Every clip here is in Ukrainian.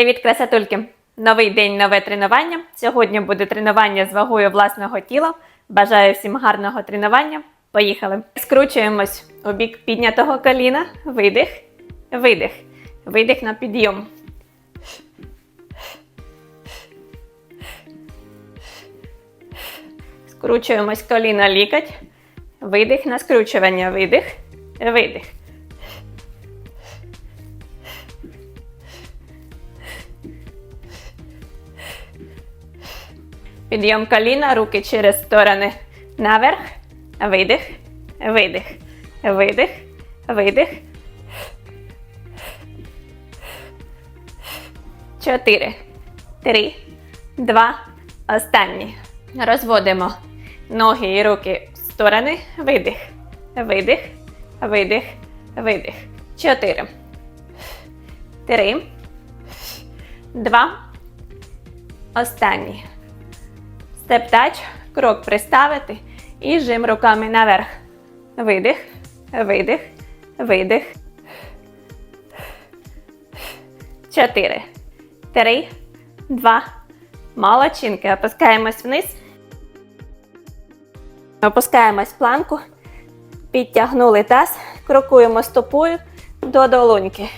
Привіт, красотульки! Новий день, нове тренування. Сьогодні буде тренування з вагою власного тіла. Бажаю всім гарного тренування. Поїхали. Скручуємось у бік піднятого коліна. Видих, видих, видих на підйом. Скручуємось коліна лікоть. Видих на скручування. Видих, видих. Підйом коліна, руки через сторони наверх. Видих, видих, видих, видих. Чотири, три, два. Останні. Розводимо ноги і руки в сторони. Видих, видих, видих, видих. Чотири. Три. Два. Останній. Степ-тач, крок приставити і жим руками наверх. Видих, видих, видих. Чотири. Три, два. Молодчинки. Опускаємось вниз. Опускаємось в планку. Підтягнули таз. Крокуємо стопою до долоньки.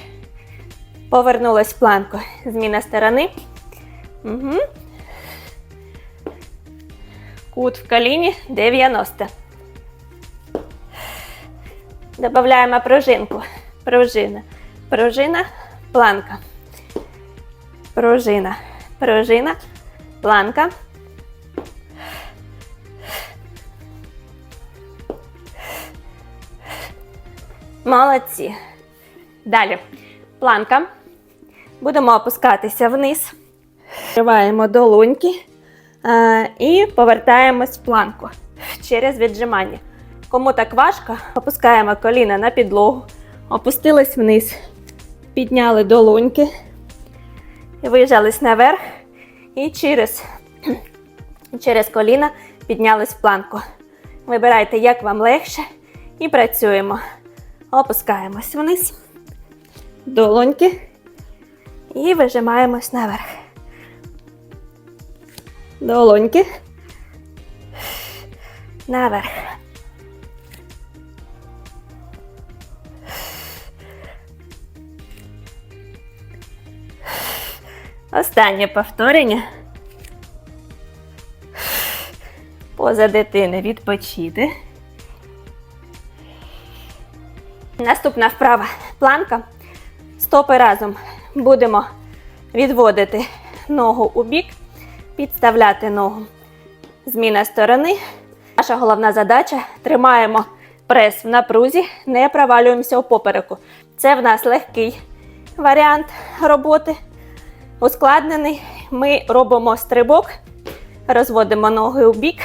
Повернулись в планку. Зміна сторони. Угу. Кут в коліні 90. Добавляємо пружинку. Пружина. Пружина, планка. Пружина. Пружина, планка. Молодці. Далі. Планка. Будемо опускатися вниз. Відкриваємо долоньки. І повертаємось в планку через віджимання. Кому так важко, опускаємо коліна на підлогу, опустились вниз, підняли долоньки, вижались наверх і через, через коліна піднялись в планку. Вибирайте, як вам легше, і працюємо. Опускаємось вниз, долоньки і вижимаємось наверх долоньки. Наверх. Останнє повторення. Поза дитини відпочити. Наступна вправа планка. Стопи разом будемо відводити ногу у бік підставляти ногу. Зміна сторони. Наша головна задача тримаємо прес в напрузі, не провалюємося у попереку. Це в нас легкий варіант роботи. Ускладнений. Ми робимо стрибок, розводимо ноги у бік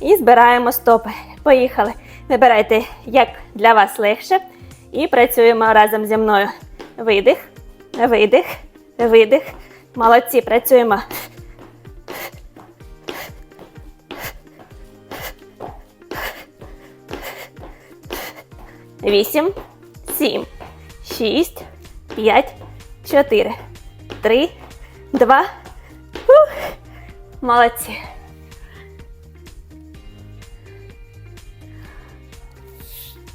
і збираємо стопи. Поїхали. Вибирайте, як для вас легше. І працюємо разом зі мною. Видих, видих, видих. Молодці, працюємо. Вісім, сім, шість, п'ять, чотири, три, два. Ух. Молодці.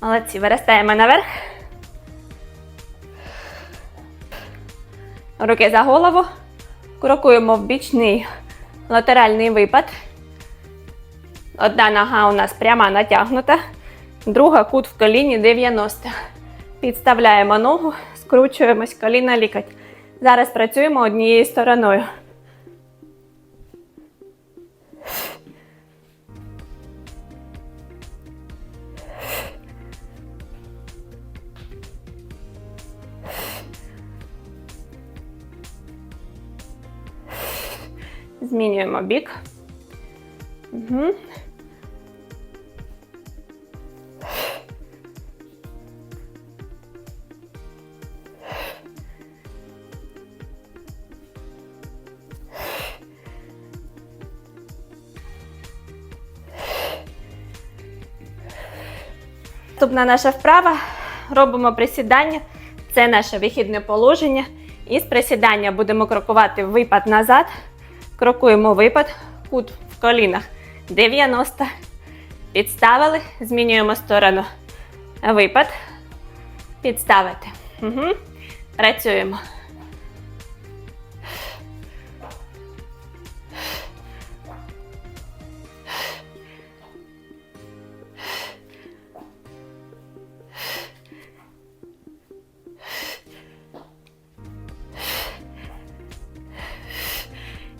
Молодці. Виростаємо наверх. Руки за голову. Крокуємо в бічний латеральний випад. Одна нога у нас пряма натягнута. Друга кут в коліні 90. Підставляємо ногу, скручуємось коліна лікоть. Зараз працюємо однією стороною. Змінюємо бік. Угу. Наступна наша вправа. Робимо присідання. Це наше вихідне положення. Із присідання будемо крокувати випад назад. Крокуємо випад, кут в колінах 90. Підставили, змінюємо сторону. Випад. Підставити. Угу. Працюємо.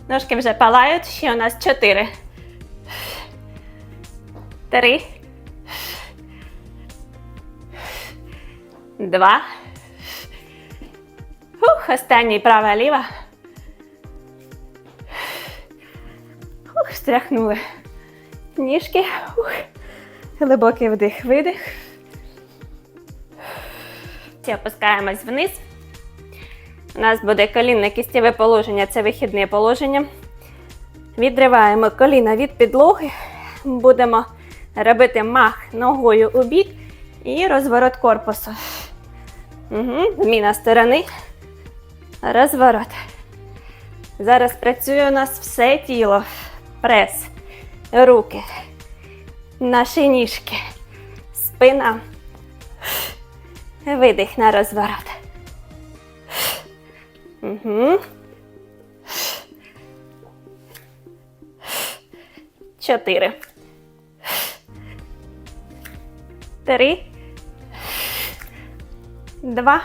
Ножки вже палають, ще у нас чотири. Три. Два. Ух, останній права ліва. Ух, стряхнули ніжки. Ух. Глибокий вдих, видих. Опускаємось вниз. У нас буде колінне кістєве положення, це вихідне положення. Відриваємо коліна від підлоги. Будемо робити мах ногою у бік і розворот корпусу. Угу. Зміна сторони. Розворот. Зараз працює у нас все тіло. Прес, руки, наші ніжки, спина. Видих на розворот. Чотири. Три. Два.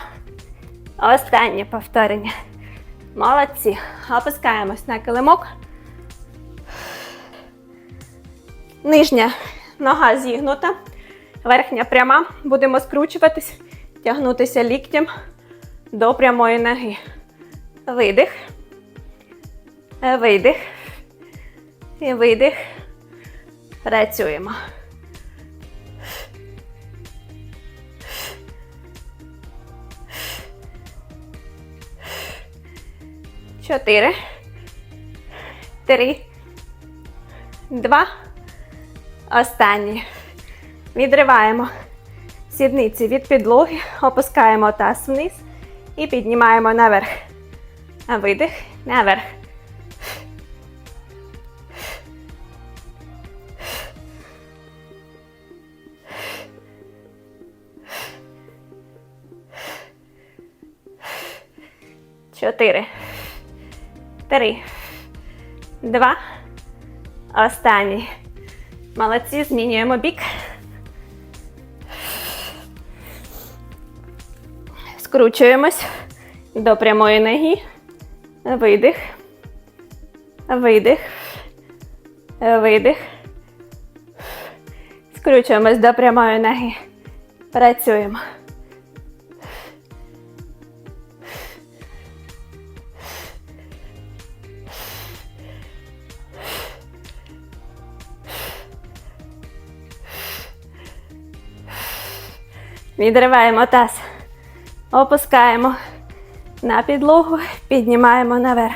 Останнє повторення. Молодці. Опускаємось на килимок. Нижня нога зігнута. Верхня пряма. Будемо скручуватись, тягнутися ліктем до прямої ноги. Видих. Видих. І видих. Працюємо. Чотири. Три. Два. Останні. Відриваємо сідниці від підлоги, опускаємо таз вниз і піднімаємо наверх. Видих, наверх. Чотири. Три. Два. Останній. Молодці. Змінюємо бік. Скручуємось до прямої ноги. Видих. Видих. Видих. Скручуємось до прямої ноги. Працюємо. Відриваємо таз. Опускаємо на підлогу, піднімаємо наверх.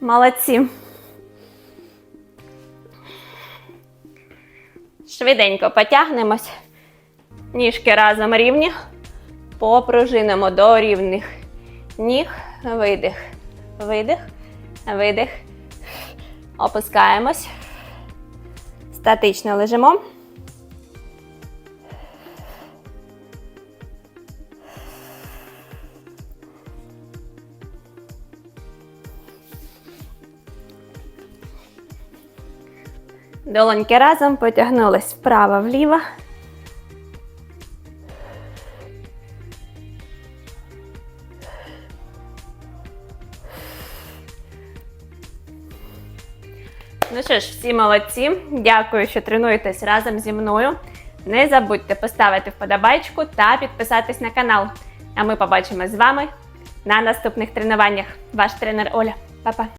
Молодці. Швиденько потягнемось. Ніжки разом рівні. Попружинимо до рівних ніг. Видих. Видих. Видих. Опускаємось. Статично лежимо. Долоньки разом потягнулись вправо-вліво. Ну що ж, всі молодці. Дякую, що тренуєтесь разом зі мною. Не забудьте поставити вподобайку та підписатись на канал. А ми побачимось з вами на наступних тренуваннях. Ваш тренер Оля. Па-па!